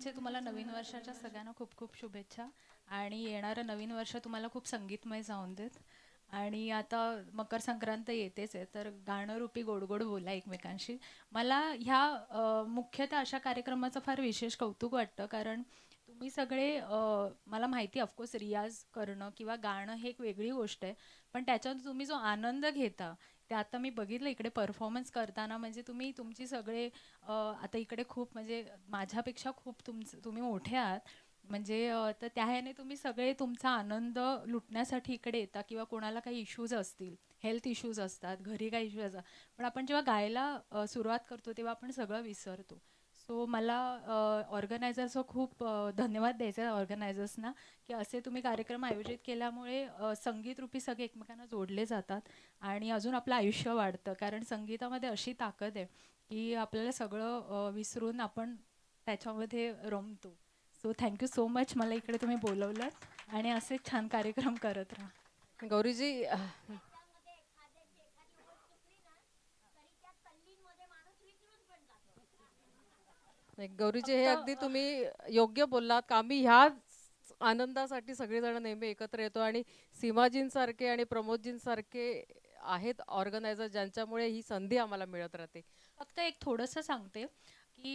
म्हणजे तुम्हाला नवीन वर्षाच्या सगळ्यांना खूप खूप शुभेच्छा. आणि येणारं नवीन वर्ष तुम्हाला खूप संगीतमय जाऊन देत. आणि आता मकर संक्रांत येतेच आहे तर गाणं रूपी गोड गोड बोला एकमेकांशी. मला ह्या मुख्यतः अशा कार्यक्रमाचं फार विशेष कौतुक वाटतं कारण तुम्ही सगळे मला माहिती ऑफकोर्स रियाज करणं किंवा गाणं हे एक वेगळी गोष्ट आहे पण त्याच्यात तुम्ही जो आनंद घेता ते आता मी बघितलं इकडे परफॉर्मन्स करताना म्हणजे तुम्ही तुमची सगळे आता इकडे खूप म्हणजे माझ्यापेक्षा खूप तुमचं तुम्ही मोठे आहात. म्हणजे तर त्या ह्याने तुम्ही सगळे तुमचा आनंद लुटण्यासाठी इकडे येता किंवा कोणाला काही इश्यूज असतील हेल्थ इश्यूज असतात घरी काही इश्यूज असतात. पण आपण जेव्हा गायला सुरुवात करतो तेव्हा आपण सगळं विसरतो. सो मला ऑर्गनायझर्सचं खूप धन्यवाद धन्यवाद द्यायचे ऑर्गनायझर्सना की असे तुम्ही कार्यक्रम आयोजित केल्यामुळे संगीतरूपी सगळे एकमेकांना जोडले जातात आणि अजून आपलं आयुष्य वाढतं. कारण संगीतामध्ये अशी ताकद आहे की आपल्याला सगळं विसरून आपण त्याच्यामध्ये रमतो. So thank you so much मला इकडे तुम्ही बोलवलं आणि असे छान कार्यक्रम करत राहा. गौरीजी अह, नाही, गौरीजी हे अगदी तुम्ही योग्य बोललात का? आम्ही ह्याच आनंदासाठी सगळेजण नेहमी एकत्र येतो आणि सीमाजींसारखे आणि प्रमोदजींसारखे आहेत ऑर्गनायझर ज्यांच्यामुळे ही संधी आम्हाला मिळत राहते. फक्त एक थोडंसं सांगते की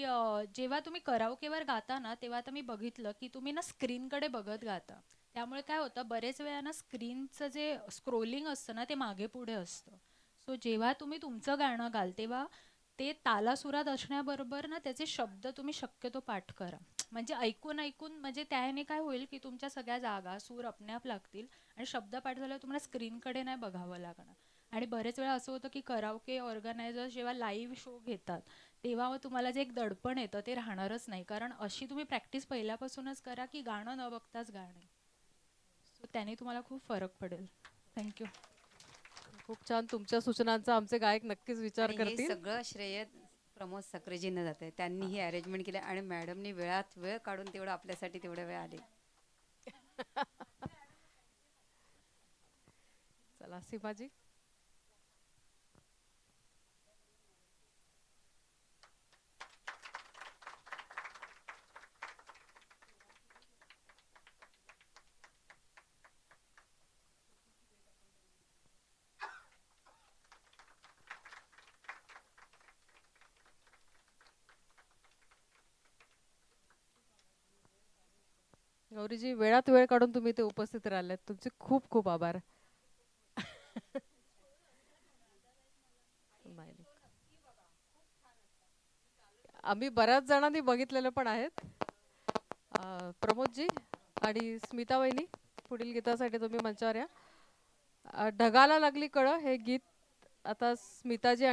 जेव्हा तुम्ही कराओकेवर गाता ना तेव्हा आता मी बघितलं की तुम्ही ना स्क्रीनकडे बघत गाता. त्यामुळे काय होतं बरेच वेळा ना स्क्रीनचं जे स्क्रोलिंग असतं ना ते मागे पुढे असतं. सो जेव्हा तुम्ही तुमचं गाणं गाल तेव्हा ते तालासुरात असण्याबरोबर ना त्याचे शब्द तुम्ही शक्यतो पाठ करा. म्हणजे ऐकून ऐकून म्हणजे त्याने काय होईल की तुमच्या सगळ्या जागा सूर आपण्याप लागतील आणि शब्द पाठ झाल्यावर तुम्हाला स्क्रीनकडे नाही बघावं लागणार. आणि बरेच वेळा असं होतं की करावके ऑर्गनायझर जेव्हा लाईव्ह शो घेतात तेव्हा तुम्हाला जे एक दडपण येतं ते राहणारच नाही. कारण अशी तुम्ही प्रॅक्टिस पहिल्यापासूनच करा की गाणं न बघताच गाणे. सो त्याने तुम्हाला खूप फरक पडेल. थँक्यू खूप छान तुमच्या सूचनांचा आमचे गायक नक्कीच विचार आणि हे करतील. सगळं श्रेय प्रमोद सक्रेजींना जाते त्यांनी ही अरेंजमेंट केलं आणि मॅडमनी वेळात वेळ काढून तेवढं आपल्यासाठी तेवढ्या वेळ आले. चला सीमाजी. गौरीजी वेळात वेळ काढून तुम्ही ते उपस्थित राहिल्यात तुमचे खूप खूप आभार. आम्ही बऱ्याच जणांनी बघितलेलं पण आहेत. प्रमोदजी आणि स्मिता वहिनी पुढील गीतासाठी तुम्ही मंचावर या. ढगाला लागली कळ हे गीत आता स्मिताजी